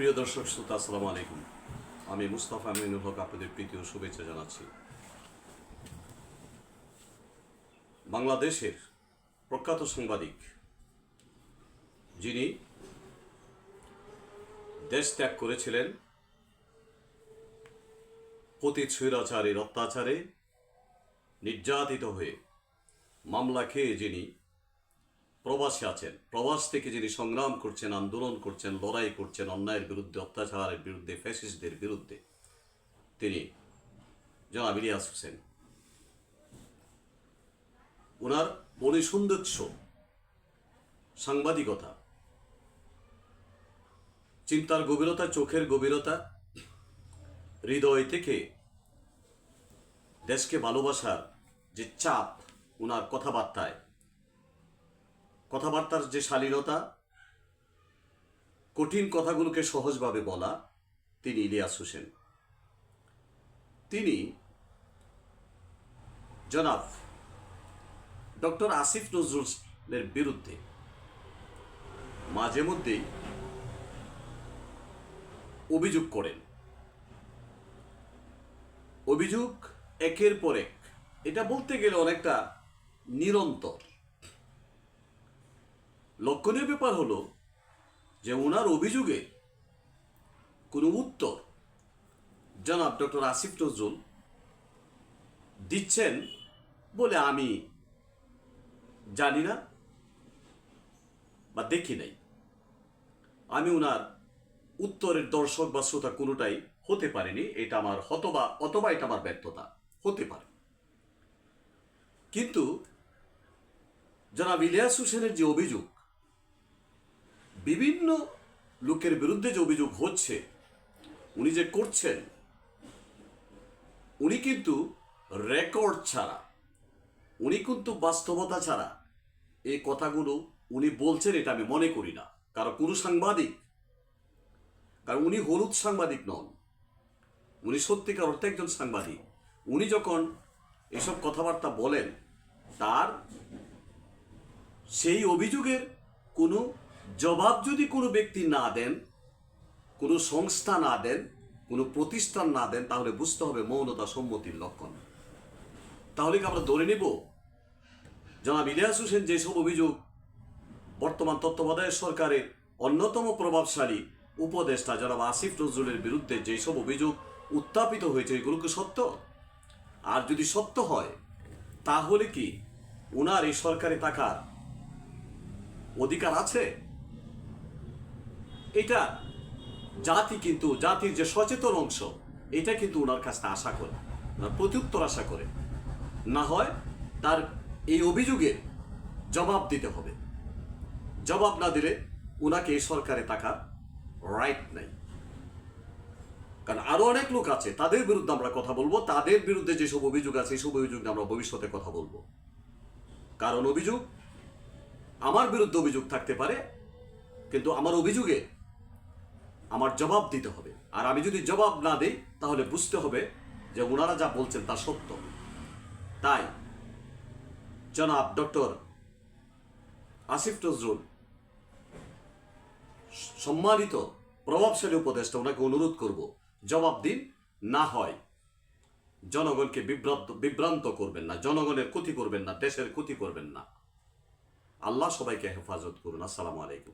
প্রিয় দর্শক, শ্রোতা, আসসালামু আলাইকুম। আমি মুস্তাফা আমিনুল হক আপনাদের প্রীতি ও শুভেচ্ছা জানাচ্ছি। বাংলাদেশের প্রখ্যাত সাংবাদিক, যিনি দেশ ত্যাগ করেছিলেন পতিত স্বৈরাচারের অত্যাচারে নির্যাতিত হয়ে মামলা খেয়ে যিনি প্রবাসে আছেন। প্রবাস থেকে যিনি সংগ্রাম করছেন, আন্দোলন করছেন, লড়াই করছেন, অন্যায়ের বিরুদ্ধে, অত্যাচারের বিরুদ্ধে, ফ্যাসিস্টদের বিরুদ্ধে, তিনি জনাব ইলিয়াস হোসেন। ওনার পরিসৌন্দর্য সাংবাদিকতা, চিন্তার গভীরতা, চোখের গভীরতা, হৃদয় থেকে দেশকে ভালোবাসার যে চাপ ওনার কথাবার্তায় কথাবার্তার যে শালীনতা, কঠিন কথাগুলোকে সহজভাবে বলা, তিনি ইলিয়াস হোসেন। তিনি জনাব ডক্টর আসিফ নজরুলের বিরুদ্ধে মাঝে মধ্যেই অভিযোগ করেন। অভিযোগ একের পর এক। এটা বলতে গেলে অনেকটা নিরন্তর। লক্ষণীয় ব্যাপার হলো যে ওনার অভিযোগে কোনো উত্তর জনাব ডক্টর আসিফ নজরুল দিচ্ছেন বলে আমি জানি না বা দেখি নাই। আমি ওনার উত্তরের দর্শক বা শ্রোতা কোনোটাই হতে পারেনি, এটা আমার হতবা, অথবা এটা আমার ব্যর্থতা, হতে পারে। কিন্তু জনাব ইলিয়াস হোসেনের যে অভিযোগ বিভিন্ন লোকের বিরুদ্ধে যে অভিযোগ হচ্ছে, উনি যে করছেন, উনি কিন্তু রেকর্ড ছাড়া, উনি কিন্তু বাস্তবতা ছাড়া এই কথাগুলো উনি বলছেন এটা আমি মনে করি না। কারণ কোনো সাংবাদিক, কারণ উনি হলুদ সাংবাদিক নন। উনি সত্যিকার অর্থে একজন সাংবাদিক। উনি যখন এসব কথাবার্তা বলেন, তার সেই অভিযোগের কোনো জবাব যদি কোনো ব্যক্তি না দেন, কোনো সংস্থা না দেন, কোনো প্রতিষ্ঠান না দেন, তাহলে বুঝতে হবে মৌনতা সম্মতির লক্ষণ। তাহলে কি আমরা ধরে নেব? জনাব ইলিয়াস হোসেন যেসব অভিযোগ বর্তমান তত্ত্বাবধায়ক সরকারের অন্যতম প্রভাবশালী উপদেষ্টা জনাব আসিফ নজরুলের বিরুদ্ধে যেসব অভিযোগ উত্থাপিত হয়েছে, এগুলো কি সত্য? আর যদি সত্য হয়, তাহলে কি ওনার এই সরকারে থাকার অধিকার আছে? এটা জাতি কিন্তু, জাতির যে সচেতন অংশ, এটা কিন্তু ওনার কাছে আশা করে, ওনার প্রত্যুত্তর আশা করে। না হয় তার এই অভিযোগের জবাব দিতে হবে। জবাব না দিলে ওনাকে এই সরকারে থাকার রাইট নাই। কারণ আরও অনেক লোক আছে, তাদের বিরুদ্ধে আমরা কথা বলব, তাদের বিরুদ্ধে যেসব অভিযোগ আছে এইসব অভিযোগ নিয়ে আমরা ভবিষ্যতে কথা বলব। কারণ অভিযোগ আমার বিরুদ্ধে অভিযোগ থাকতে পারে, কিন্তু আমার অভিযোগে আমার জবাব দিতে হবে। আর আমি যদি জবাব না দিই, তাহলে বুঝতে হবে যে ওনারা যা বলছেন তা সত্য। তাই, জনাব ডক্টর আসিফ নজরুল, সম্মানিত প্রভাবশালী উপদেষ্টা, ওনাকে অনুরোধ করব, জবাব দিন, না হয় জনগণকে বিভ্রান্ত বিভ্রান্ত করবেন না, জনগণের ক্ষতি করবেন না, দেশের ক্ষতি করবেন না। আল্লাহ সবাইকে হেফাজত করুন। আসসালামু আলাইকুম।